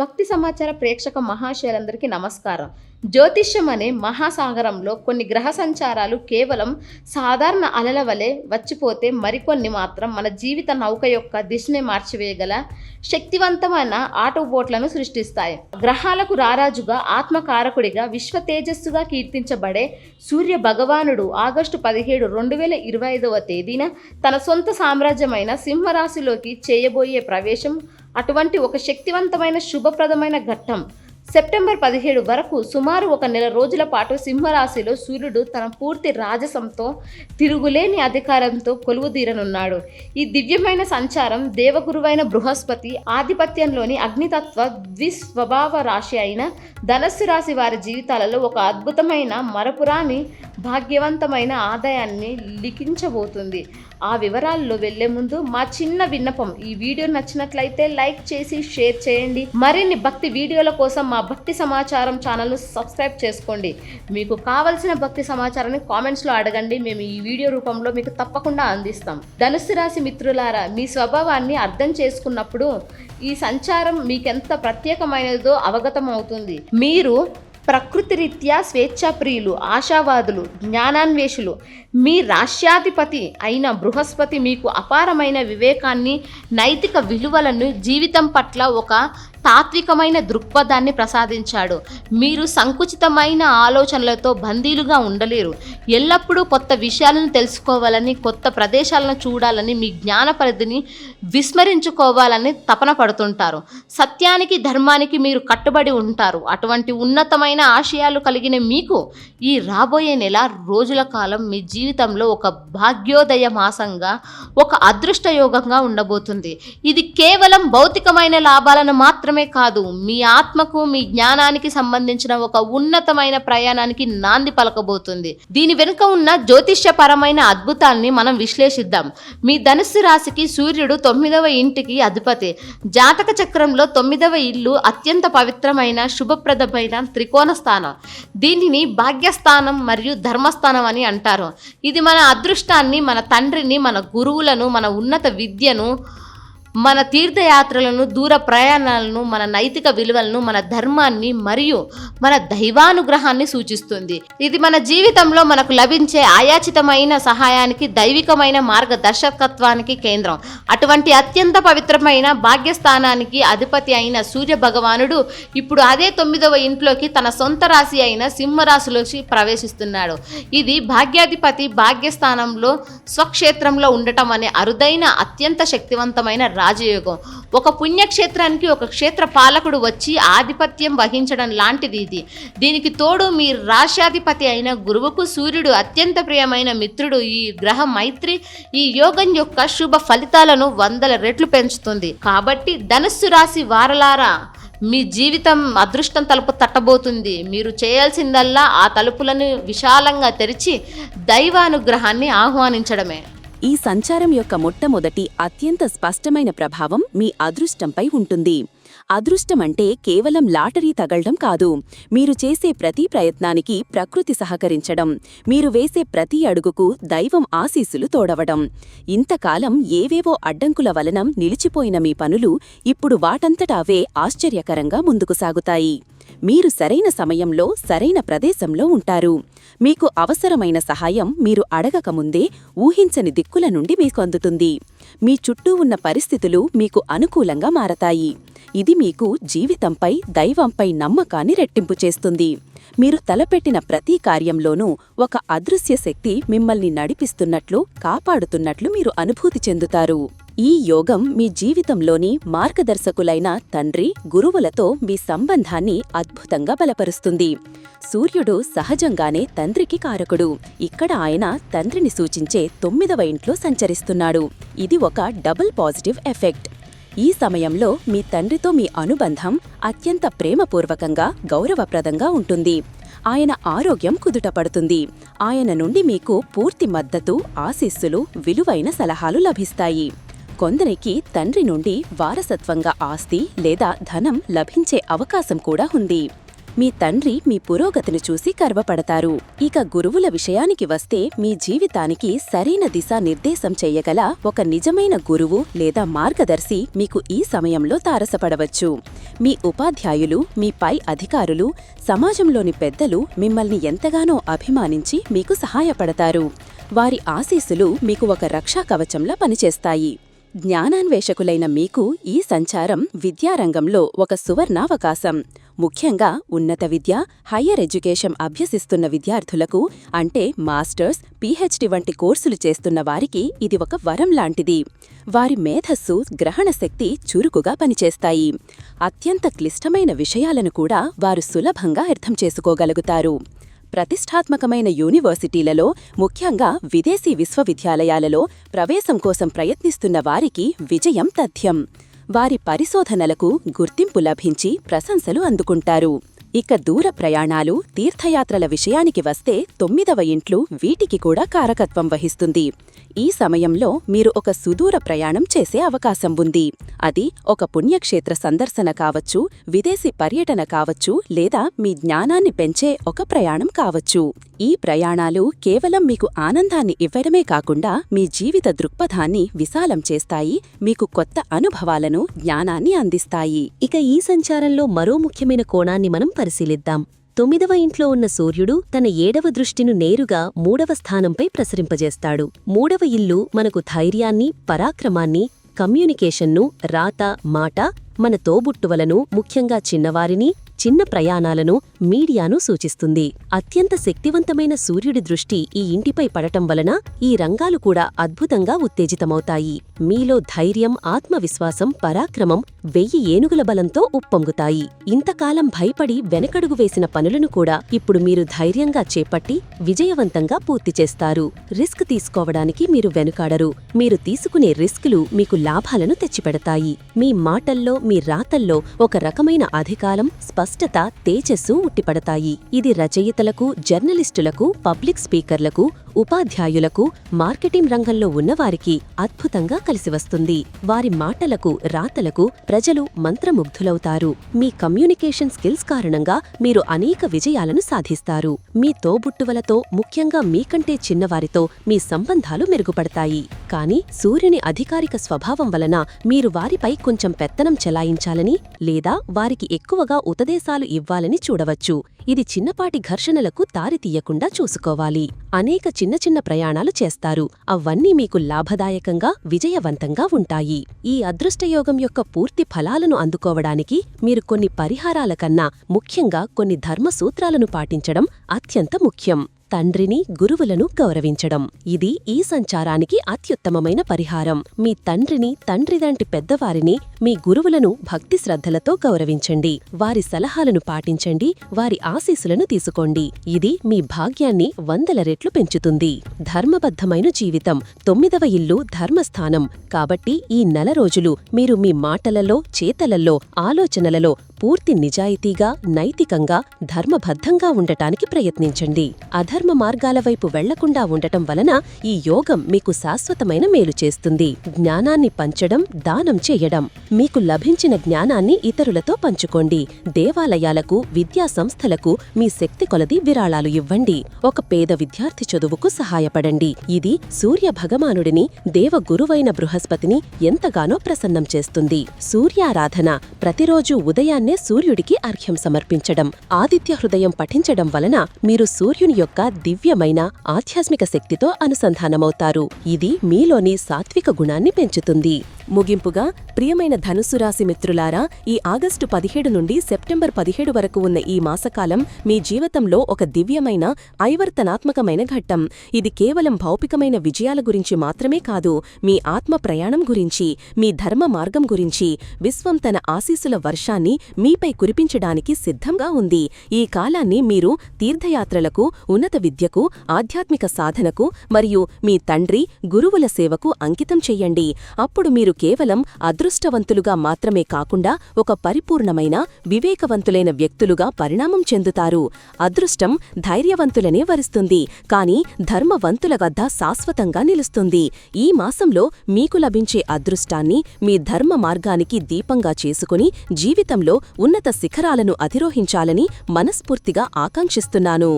భక్తి సమాచార ప్రేక్షక మహాశయులందరికీ నమస్కారం. జ్యోతిష్యం అనే మహాసాగరంలో కొన్ని గ్రహ సంచారాలు కేవలం సాధారణ అలల వలె వచ్చిపోతే మరికొన్ని మాత్రం మన జీవిత నౌక యొక్క దిశని మార్చివేయగల శక్తివంతమైన ఆటోబోట్లను సృష్టిస్తాయి. గ్రహాలకు రారాజుగా ఆత్మకారకుడిగా విశ్వ తేజస్సుగా కీర్తించబడే సూర్య భగవానుడు ఆగస్టు పదిహేడు రెండు వేల ఇరవై ఐదవ తేదీన తన సొంత సామ్రాజ్యమైన సింహరాశిలోకి చేయబోయే ప్రవేశం అటువంటి ఒక శక్తివంతమైన శుభప్రదమైన ఘట్టం. సెప్టెంబర్ పదిహేడు వరకు సుమారు ఒక నెల రోజుల పాటు సింహరాశిలో సూర్యుడు తన పూర్తి రాజసంతో తిరుగులేని అధికారంతో కొలువుదీరనున్నాడు. ఈ దివ్యమైన సంచారం దేవగురువైన బృహస్పతి ఆధిపత్యంలోని అగ్నితత్వ ద్విస్వభావ రాశి అయిన ధనస్సు రాశి వారి జీవితాలలో ఒక అద్భుతమైన మరపురాని భాగ్యవంతమైన ఆదాయాన్ని లిఖించబోతుంది. ఆ వివరాల్లో వెళ్ళే ముందు మా చిన్న విన్నపం. ఈ వీడియో నచ్చినట్లయితే లైక్ చేసి షేర్ చేయండి. మరిన్ని భక్తి వీడియోల కోసం మా భక్తి సమాచారం ఛానల్ను సబ్స్క్రైబ్ చేసుకోండి. మీకు కావలసిన భక్తి సమాచారాన్ని కామెంట్స్లో అడగండి. మేము ఈ వీడియో రూపంలో మీకు తప్పకుండా అందిస్తాం. ధనుసు రాశి మిత్రులారా మీ స్వభావాన్ని అర్థం చేసుకున్నప్పుడు ఈ సంచారం మీకెంత ప్రత్యేకమైనదో అవగతం అవుతుంది మీరు ప్రకృతి రీత్యా స్వేచ్ఛాప్రియులు ఆశావాదులు జ్ఞానాన్వేషులు. మీ రాష్ట్రాధిపతి అయిన బృహస్పతి మీకు అపారమైన వివేకాన్ని నైతిక విలువలను జీవితం పట్ల ఒక తాత్వికమైన దృక్పథాన్ని ప్రసాదించాడు. మీరు సంకుచితమైన ఆలోచనలతో బందీలుగా ఉండలేరు. ఎల్లప్పుడూ కొత్త విషయాలను తెలుసుకోవాలని కొత్త ప్రదేశాలను చూడాలని మీ జ్ఞాన పరిధిని విస్మరించుకోవాలని తపన పడుతుంటారు. సత్యానికి ధర్మానికి మీరు కట్టుబడి ఉంటారు. అటువంటి ఉన్నతమైన ఆశయాలు కలిగిన మీకు ఈ రాబోయే నెల రోజుల కాలం మీ జీవితంలో ఒక భాగ్యోదయ మాసంగా ఒక అదృష్ట యోగంగా ఉండబోతుంది. ఇది కేవలం భౌతికమైన లాభాలను మాత్రమే మాత్రమే కాదు మీ ఆత్మకు మీ జ్ఞానానికి సంబంధించిన ఒక ఉన్నతమైన ప్రయాణానికి నాంది పలకబోతుంది. దీని వెనుక ఉన్న జ్యోతిష్యపరమైన అద్భుతాల్ని మనం విశ్లేషిద్దాం. మీ ధనుస్సు రాశికి సూర్యుడు తొమ్మిదవ ఇంటికి అధిపతి. జాతక చక్రంలో తొమ్మిదవ ఇల్లు అత్యంత పవిత్రమైన శుభప్రదమైన త్రికోణ స్థానం. దీనిని భాగ్యస్థానం మరియు ధర్మస్థానం అని అంటారు. ఇది మన అదృష్టాన్ని మన తండ్రిని మన గురువులను మన ఉన్నత విద్యను మన తీర్థయాత్రలను దూర ప్రయాణాలను మన నైతిక విలువలను మన ధర్మాన్ని మరియు మన దైవానుగ్రహాన్ని సూచిస్తుంది. ఇది మన జీవితంలో మనకు లభించే ఆయాచితమైన సహాయానికి దైవికమైన మార్గదర్శకత్వానికి కేంద్రం. అటువంటి అత్యంత పవిత్రమైన భాగ్యస్థానానికి అధిపతి అయిన సూర్య భగవానుడు ఇప్పుడు అదే తొమ్మిదవ ఇంట్లోకి తన సొంత రాశి అయిన సింహరాశిలోకి ప్రవేశిస్తున్నాడు. ఇది భాగ్యాధిపతి భాగ్యస్థానంలో స్వక్షేత్రంలో ఉండటం అనే అరుదైన అత్యంత శక్తివంతమైన రాజయోగం. ఒక పుణ్యక్షేత్రానికి ఒక క్షేత్ర పాలకుడు వచ్చి ఆధిపత్యం వహించడం లాంటిది ఇది. దీనికి తోడు మీ రాష్ట్రాధిపతి అయిన గురువుకు సూర్యుడు అత్యంత ప్రియమైన మిత్రుడు ఈ గ్రహ మైత్రి. ఈ యోగం యొక్క శుభ ఫలితాలను వందల రెట్లు పెంచుతుంది. కాబట్టి ధనస్సు రాశి వారలారా మీ జీవితం అదృష్టం తలుపు తట్టబోతుంది. మీరు చేయాల్సిందల్లా ఆ తలుపులను విశాలంగా తెరిచి దైవానుగ్రహాన్ని ఆహ్వానించడమే. ఈ సంచారం యొక్క మొట్టమొదటి అత్యంత స్పష్టమైన ప్రభావం మీ అదృష్టంపై ఉంటుంది. అదృష్టమంటే కేవలం లాటరీ తగలడం కాదు. మీరు చేసే ప్రతి ప్రయత్నానికి ప్రకృతి సహకరించడం మీరు వేసే ప్రతి అడుగుకు దైవం ఆశీస్సులు తోడవడం. ఇంతకాలం ఏవేవో అడ్డంకుల వలనం నిలిచిపోయిన మీ పనులు ఇప్పుడు వాటంతటావే ఆశ్చర్యకరంగా ముందుకు సాగుతాయి. మీరు సరైన సమయంలో సరైన ప్రదేశంలో ఉంటారు. మీకు అవసరమైన సహాయం మీరు అడగకముందే ఊహించని దిక్కుల నుండి మీకు అందుతుంది. మీ చుట్టూ ఉన్న పరిస్థితులు మీకు అనుకూలంగా మారతాయి. ఇది మీకు జీవితంపై దైవంపై నమ్మకాన్ని రెట్టింపు చేస్తుంది. మీరు తలపెట్టిన ప్రతి కార్యంలోనూ ఒక అదృశ్య శక్తి మిమ్మల్ని నడిపిస్తున్నట్లు కాపాడుతున్నట్లు మీరు అనుభూతి చెందుతారు. ఈ యోగం మీ జీవితంలోని మార్గదర్శకులైన తండ్రి గురువులతో మీ సంబంధాన్ని అద్భుతంగా బలపరుస్తుంది. సూర్యుడు సహజంగానే తండ్రికి కారకుడు. ఇక్కడ ఆయన తండ్రిని సూచించే తొమ్మిదవ ఇంట్లో సంచరిస్తున్నాడు. ఇది ఒక డబుల్ పాజిటివ్ ఎఫెక్ట్. ఈ సమయంలో మీ తండ్రితో మీ అనుబంధం అత్యంత ప్రేమపూర్వకంగా గౌరవప్రదంగా ఉంటుంది. ఆయన ఆరోగ్యం కుదుటపడుతుంది. ఆయన నుండి మీకు పూర్తి మద్దతు ఆశీస్సులు విలువైన సలహాలు లభిస్తాయి. కొందరికి తండ్రి నుండి వారసత్వంగా ఆస్తి లేదా ధనం లభించే అవకాశం కూడా ఉంది. మీ తండ్రి మీ పురోగతిని చూసి గర్వపడతారు. ఇక గురువుల విషయానికి వస్తే మీ జీవితానికి సరైన దిశా నిర్దేశం చేయగల ఒక నిజమైన గురువు లేదా మార్గదర్శి మీకు ఈ సమయంలో తారసపడవచ్చు. మీ ఉపాధ్యాయులు మీ పై అధికారులు సమాజంలోని పెద్దలు మిమ్మల్ని ఎంతగానో అభిమానించి మీకు సహాయపడతారు. వారి ఆశీస్సులు మీకు ఒక రక్షా కవచంలా పనిచేస్తాయి. జ్ఞానాన్వేషకులైన మీకు ఈ సంచారం విద్యారంగంలో ఒక సువర్ణావకాశం. ముఖ్యంగా ఉన్నత విద్య హయ్యర్ ఎడ్యుకేషన్ అభ్యసిస్తున్న విద్యార్థులకు అంటే మాస్టర్స్ పీహెచ్డి వంటి కోర్సులు చేస్తున్న వారికి ఇది ఒక వరం లాంటిది. వారి మేధస్సు గ్రహణ శక్తి చురుకుగా పనిచేస్తాయి. అత్యంత క్లిష్టమైన విషయాలను కూడా వారు సులభంగా అర్థం చేసుకోగలుగుతారు. ప్రతిష్టాత్మకమైన యూనివర్సిటీలలో ముఖ్యంగా విదేశీ విశ్వవిద్యాలయాలలో ప్రవేశం కోసం ప్రయత్నిస్తున్న వారికి విజయం తథ్యం. వారి పరిశోధనలకు గుర్తింపు లభించి ప్రశంసలు అందుకుంటారు. ఇక దూర ప్రయాణాలు తీర్థయాత్రల విషయానికి వస్తే తొమ్మిదవ ఇంట్లు వీటికి కూడా కారకత్వం వహిస్తుంది. ఈ సమయంలో మీరు ఒక సుదూర ప్రయాణం చేసే అవకాశం ఉంది. అది ఒక పుణ్యక్షేత్ర సందర్శన కావచ్చు విదేశీ పర్యటన కావచ్చు లేదా మీ జ్ఞానాన్ని పెంచే ఒక ప్రయాణం కావచ్చు. ఈ ప్రయాణాలు కేవలం మీకు ఆనందాన్ని ఇవ్వడమే కాకుండా మీ జీవిత దృక్పథాన్ని విశాలం చేస్తాయి మీకు కొత్త అనుభవాలను జ్ఞానాన్ని అందిస్తాయి. ఇక ఈ సంచారంలో మరో ముఖ్యమైన కోణాన్ని మనం పరిశీలిద్దాం. తొమ్మిదవ ఇంట్లో ఉన్న సూర్యుడు తన ఏడవ దృష్టిను నేరుగా మూడవ స్థానంపై ప్రసరింపజేస్తాడు. మూడవ ఇల్లు మనకు ధైర్యాన్ని పరాక్రమాన్ని కమ్యూనికేషన్ను రాత మాట మన తోబుట్టువలను ముఖ్యంగా చిన్నవారిని చిన్న ప్రయాణాలను మీడియాను సూచిస్తుంది. అత్యంత శక్తివంతమైన సూర్యుడి దృష్టి ఈ ఇంటిపై పడటం వలన ఈ రంగాలు కూడా అద్భుతంగా ఉత్తేజితమవుతాయి. మీలో ధైర్యం ఆత్మవిశ్వాసం పరాక్రమం వెయ్యి ఏనుగుల బలంతో ఉప్పొంగుతాయి. ఇంతకాలం భయపడి వెనకడుగు వేసిన పనులను కూడా ఇప్పుడు మీరు ధైర్యంగా చేపట్టి విజయవంతంగా పూర్తి చేస్తారు. రిస్క్ తీసుకోవడానికి మీరు వెనుకాడరు. మీరు తీసుకునే రిస్కులు మీకు లాభాలను తెచ్చిపెడతాయి. మీ మాటల్లో మీ రాతల్లో ఒక రకమైన అధికారం స్పష్టత తేజస్సు ఉట్టిపడతాయి. ఇది రచయితలకు జర్నలిస్టులకు పబ్లిక్ స్పీకర్లకు ఉపాధ్యాయులకు మార్కెటింగ్ రంగంలో ఉన్నవారికి అద్భుతంగా కలిసివస్తుంది వారి మాటలకు రాతలకు ప్రజలు మంత్రముగ్ధులవుతారు. మీ కమ్యూనికేషన్ స్కిల్స్ కారణంగా మీరు అనేక విజయాలను సాధిస్తారు. మీ తోబుట్టువలతో ముఖ్యంగా మీకంటే చిన్నవారితో మీ సంబంధాలు మెరుగుపడతాయి. కాని సూర్యుని అధికారిక స్వభావం వలన మీరు వారిపై కొంచెం పెత్తనం చెలాయించాలని లేదా వారికి ఎక్కువగా ఉపదేశాలు ఇవ్వాలని చూడవచ్చు. ఇది చిన్నపాటి ఘర్షణలకు దారితీయకుండా చూసుకోవాలి. అనేక చిన్న చిన్న ప్రయాణాలు చేస్తారు. అవన్నీ మీకు లాభదాయకంగా విజయవంతంగా ఉంటాయి. ఈ అదృష్టయోగం యొక్క పూర్తి ఫలాలను అందుకోవడానికి మీరు కొన్ని పరిహారాల కన్నా ముఖ్యంగా కొన్ని ధర్మసూత్రాలను పాటించడం అత్యంత ముఖ్యం. తండ్రిని గురువులను గౌరవించడం. ఇది ఈ సంచారానికి అత్యుత్తమమైన పరిహారం. మీ తండ్రిని తండ్రిదంటి పెద్దవారిని మీ గురువులను భక్తి శ్రద్ధలతో గౌరవించండి. వారి సలహాలను పాటించండి. వారి ఆశీస్సులను తీసుకోండి. ఇది మీ భాగ్యాన్ని వందల రెట్లు పెంచుతుంది. ధర్మబద్ధమైన జీవితం. తొమ్మిదవ ఇల్లు ధర్మస్థానం. కాబట్టి ఈ నెల రోజులు మీరు మీ మాటలలో చేతలలో ఆలోచనలలో పూర్తి నిజాయితీగా నైతికంగా ధర్మబద్ధంగా ఉండటానికి ప్రయత్నించండి. అధర్మ మార్గాల వైపు వెళ్ళకుండా ఉండటం వలన ఈ యోగం మీకు శాశ్వతమైన మేలు చేస్తుంది. జ్ఞానాన్ని పంచడం దానం చేయడం. మీకు లభించిన జ్ఞానాన్ని ఇతరులతో పంచుకోండి. దేవాలయాలకు విద్యా సంస్థలకు మీ శక్తి కొలది విరాళాలు ఇవ్వండి. ఒక పేద విద్యార్థి చదువుకు సహాయపడండి. ఇది సూర్య భగవానుడిని దేవగురువైన బృహస్పతిని ఎంతగానో ప్రసన్నం చేస్తుంది. సూర్యారాధన ప్రతిరోజు ఉదయాన్నే సూర్యుడికి అర్ఘ్యం సమర్పించడం ఆదిత్య హృదయం పఠించడం వలన మీరు సూర్యుని యొక్క దివ్యమైన ఆధ్యాత్మిక శక్తితో అనుసంధానమవుతారు. ఇది మీలోని సాత్విక గుణాన్ని పెంచుతుంది. ముగింపుగా ప్రియమైన ధనుసు రాశి మిత్రులారా ఈ ఆగస్టు పదిహేడు నుండి సెప్టెంబర్ పదిహేడు వరకు ఉన్న ఈ మాసకాలం మీ జీవితంలో ఒక దివ్యమైన ఐవర్తనాత్మకమైన ఘట్టం. ఇది కేవలం భౌతికమైన విజయాల గురించి మాత్రమే కాదు మీ ఆత్మ ప్రయాణం గురించి మీ ధర్మ మార్గం గురించి విశ్వం తన ఆశీసుల వర్షాన్ని మీపై కురిపించడానికి సిద్ధంగా ఉంది. ఈ కాలాన్ని మీరు తీర్థయాత్రలకు ఉన్నత విద్యకు ఆధ్యాత్మిక సాధనకు మరియు మీ తండ్రి గురువుల సేవకు అంకితం చెయ్యండి అప్పుడు మీరు కేవలం అదృష్టవంతులుగా మాత్రమే కాకుండా ఒక పరిపూర్ణమైన వివేకవంతులైన వ్యక్తులుగా పరిణామం చెందుతారు. అదృష్టం ధైర్యవంతులనే వరిస్తుంది కాని ధర్మవంతుల వద్ద శాశ్వతంగా నిలుస్తుంది. ఈ మాసంలో మీకు లభించే అదృష్టాన్ని మీ ధర్మ మార్గానికి దీపంగా చేసుకుని జీవితంలో ఉన్నత శిఖరాలను అధిరోహించాలని మనస్ఫూర్తిగా ఆకాంక్షిస్తున్నాను.